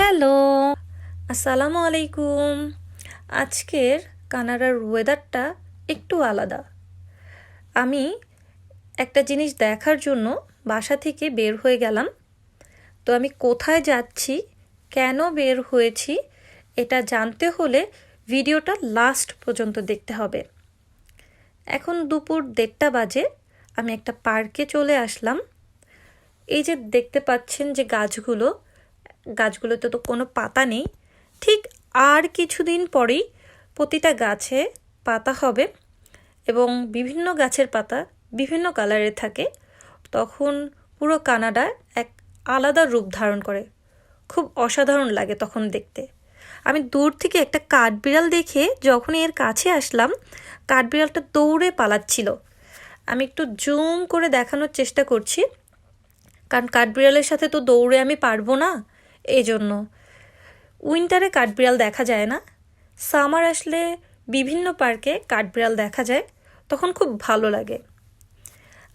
Hello আসসালামু আলাইকুম আজকের কানাডার ওয়েদারটা একটু আলাদা। আমি একটা জিনিস দেখার জন্য বাসা থেকে বের হয়ে গেলাম। তো আমি কোথায় যাচ্ছি, কেন বের হয়েছি, এটা জানতে হলে ভিডিওটা লাস্ট পর্যন্ত দেখতে হবে। এখন দুপুর দেড়টা বাজে, আমি একটা পার্কে চলে আসলাম। এই যে দেখতে পাচ্ছেন যে গাছগুলো গাছগুলোতে তো কোনো পাতা নেই। ঠিক আর কিছুদিন পরেই প্রতিটা গাছে পাতা হবে এবং বিভিন্ন গাছের পাতা বিভিন্ন কালারের থাকে। তখন পুরো কানাডা এক আলাদা রূপ ধারণ করে। খুব অসাধারণ লাগে তখন দেখতে। আমি দূর থেকে একটা কাঠবিড়াল দেখে যখনই এর কাছে আসলাম, কাঠবিড়ালটা দৌড়ে পালাচ্ছিল। আমি একটু জুম করে দেখানোর চেষ্টা করছি। কারণ কাঠবিড়ালের সাথে তো দৌড়ে আমি পারব না। এই জন্য উইন্টারে কাঠবিড়াল দেখা যায় না। সামার আসলে বিভিন্ন পার্কে কাঠবিড়াল দেখা যায়, তখন খুব ভালো লাগে।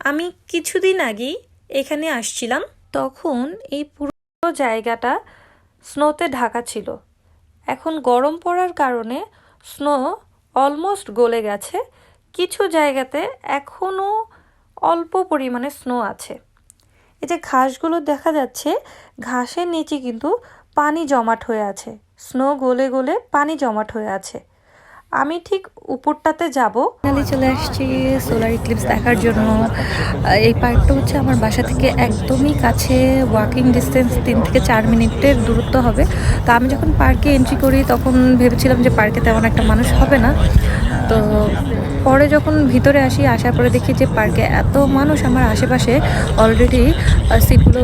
আমি কিছুদিন আগেই এখানে আসছিলাম, তখন এই পুরো জায়গাটা স্নোতে ঢাকা ছিল। এখন গরম পড়ার কারণে স্নো অলমোস্ট গলে গেছে। কিছু জায়গাতে এখনও অল্প পরিমাণে স্নো আছে। এই যে ঘাসগুলো দেখা যাচ্ছে, ঘাসের নিচে কিন্তু পানি জমাট হয়ে আছে। স্নো গলে গলে পানি জমাট হয়ে আছে। আমি ঠিক উপরটাতে যাব। ফাইনালি চলে আসছি সোলার ইক্লিপস দেখার জন্য। এই পার্কটা হচ্ছে আমার বাসা থেকে একদমই কাছে ওয়াকিং ডিস্টেন্স তিন থেকে চার মিনিটের দূরত্ব হবে। তো আমি যখন পার্কে এন্ট্রি করি, তখন ভেবেছিলাম যে পার্কে তেমন একটা মানুষ হবে না। তো পরে যখন ভিতরে আসি, আসার পরে দেখি যে পার্কে এত মানুষ আমার আশেপাশে অলরেডি সিটগুলো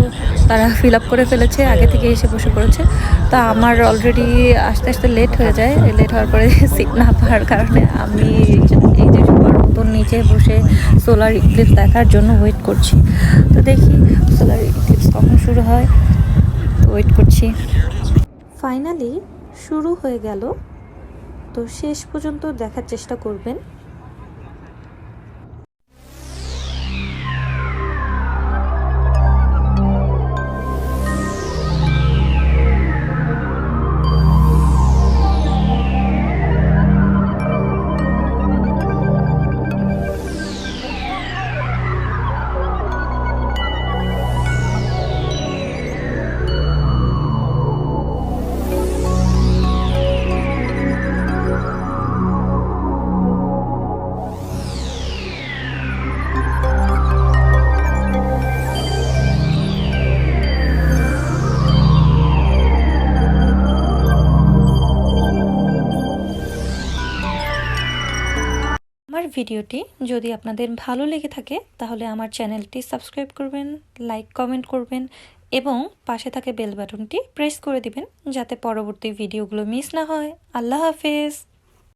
তারা ফিল আপ করে ফেলেছে, আগে থেকে এসে বসে পড়েছে। তা আমার অলরেডি আস্তে আস্তে লেট হয়ে যায়। লেট হওয়ার পরে সিট না পাওয়ার কারণে আমি এই যে সবার মতন নিচে বসে সোলার ইক্লিপস দেখার জন্য ওয়েট করছি। তো দেখি সোলার ইক্লিপস কখন শুরু হয়। ওয়েট করছি। ফাইনালি শুরু হয়ে গেল। তো শেষ পর্যন্ত দেখার চেষ্টা করবেন। ভিডিওটি যদি আপনাদের ভালো লেগে থাকে, তাহলে আমার চ্যানেলটি সাবস্ক্রাইব করবেন, লাইক, কমেন্ট করবেন এবং পাশে থাকে বেল বাটনটি প্রেস করে দিবেন, যাতে পরবর্তী ভিডিওগুলো মিস না হয়। আল্লাহ হাফেজ।